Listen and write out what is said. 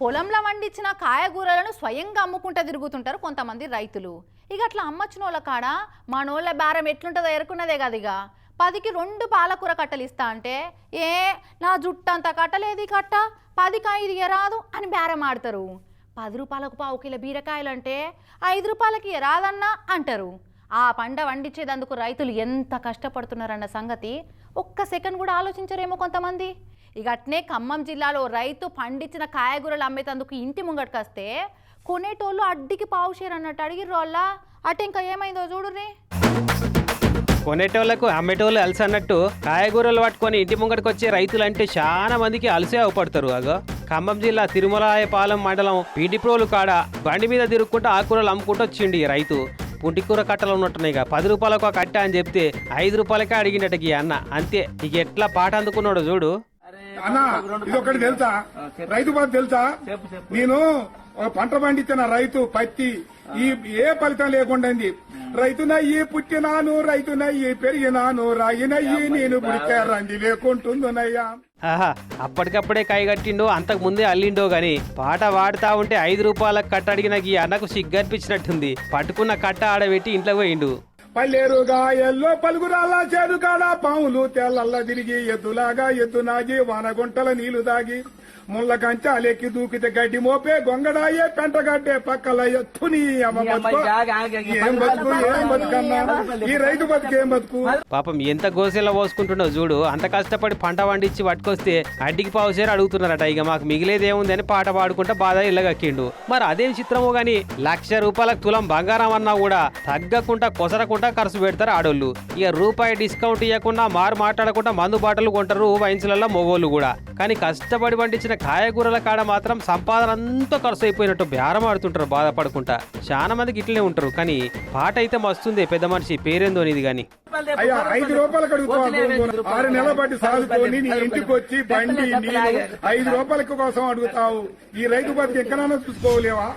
పొలంలో వండించిన కాయగూరలను స్వయంగా అమ్ముకుంటూ తిరుగుతుంటారు కొంతమంది రైతులు. ఇక అట్లా అమ్మచ్చిన వాళ్ళ కాడ మనోళ్ళ బేరం ఎట్లుంటుందో ఎరుకున్నదే కదా ఇక. పదికి రెండు పాలకూర కట్టలు ఇస్తా అంటే ఏ నా జుట్టు అంత కట్టలేదు కట్ట పదికి ఐదు రాదు అని బేరం ఆడతారు. పది రూపాయలకు పావు కిలో బీరకాయలు అంటే ఐదు రూపాయలకి రాదన్నా అంటారు. ఆ పంట వండించేదందుకు రైతులు ఎంత కష్టపడుతున్నారన్న సంగతి ఒక్క సెకండ్ కూడా ఆలోచించరేమో కొంతమంది. ఇక అట్నే ఖమ్మం జిల్లాలో రైతు పండించిన కాయగూరలు అమ్మేటందుకు ఇంటి ముంగటికొస్తే కొనేటోళ్ళు అడ్డికి పావు షేర్ అన్నట్టు అడిగిర్రు వాళ్ళ అటు ఇంకా ఏమైందో చూడుర్రి. కొనేటోళ్ళకు అమ్మేటోళ్ళు అలసి అన్నట్టు కాయగూరలు పట్టుకొని ఇంటి ముంగటికి వచ్చే రైతులంటే చాలా మందికి అలసే అవపడతారు అగో. ఖమ్మం జిల్లా తిరుమలాయపాలెం మండలం పీడిప్రోలు కాడ బండి మీద తిరుక్కుంటూ ఆకుకూరలు అమ్ముకుంటూ వచ్చిండి ఈ రైతు. పుంటికూర కట్టలు ఉన్నట్టున్నాయి ఇక. పది రూపాయలకు ఒక కట్ట అని చెప్తే ఐదు రూపాయలకే అడిగినట్టుకి అన్న. అంతే ఇక ఎట్లా పాట అందుకున్నాడు చూడు. అన్నా ఇది ఒకటి తెలుసా? రైతు బాధ తెలుసా? నేను ఒక పంట పండించిన రైతు పత్తి ఈ ఏ ఫలితం లేకుండా రైతునయ్యి పుట్టినాను రైతునయ్యి పెరిగినాను రాయినయ్యి నేను పుడితే రండి లేకుంటుందనయ్యా ఆహా అప్పటికప్పుడే కైగట్టిండో అంతకు ముందే అల్లిండో గాని పాట వాడుతా ఉంటే ఐదు రూపాయలకు కట్ట అడిగిన ఈ అన్నకు సిగ్గనిపించినట్టుంది. పట్టుకున్న కట్ట ఆడబెట్టి ఇంట్లో పోయిండు. పల్లెరుగా ఎల్లో పలుగురాల చేరుకాడ పాములు తెల్లల్ల తిరిగి ఎద్దులాగా ఎద్దు నాగి వానగుంటల నీళ్ళు దాగి ముళ్ళ కంచాలెక్కి దూకితే గడ్డి మోపే గొంగడాయే పెంటగడ్డే పక్కల ఎత్తుని. ఏం బతుకు ఏం బతుకన్నా ఈ రైతు బతుకు ఏం బతుకు? పాపం ఎంత గోసెలా పోసుకుంటున్నావు చూడు అంత కష్టపడి పంట పండించి పట్టుకొస్తే అడ్డికి పావుసేరు అడుగుతున్నారట. ఇక మాకు మిగిలేదేముంది అని పాట పాడుకుంటా బాధ ఇళ్ళగక్కిండు. మరి అదేం చిత్రమో గాని లక్ష రూపాయలకు తులం బంగారం అన్నా కూడా తగ్గకుండా కొసరకుండా ఖర్చు పెడతారు ఆడోళ్ళు. ఇక రూపాయి డిస్కౌంట్ ఇవ్వకుండా మారు మాట్లాడకుండా మందు బాటలు కొంటారు వైన్స్లలో మొగోళ్ళు కూడా. కానీ కష్టపడి పండించిన కాయగూరల కాడ మాత్రం సంపాదన అంతా ఖర్చు అయిపోయినట్టు బేరం ఆడుతుంటారు బాధపడుకుంటా చాలా మందికి ఇట్లనే ఉంటారు. కానీ పాట అయితే మస్తుంది పెద్ద మనిషి పేరేందో ఇది గాని. అయ్యా ఐదు రూపాయలకు అడుగుతావు ఆరు నెలల బట్టి సాగుతోని నీ ఇంటికి వచ్చి బండి నీళ్ళు ఐదు రూపాయలకు కోసం అడుగుతావు. ఈ రైతు బతుకు ఎక్కడైనా చూసుకోలేవా?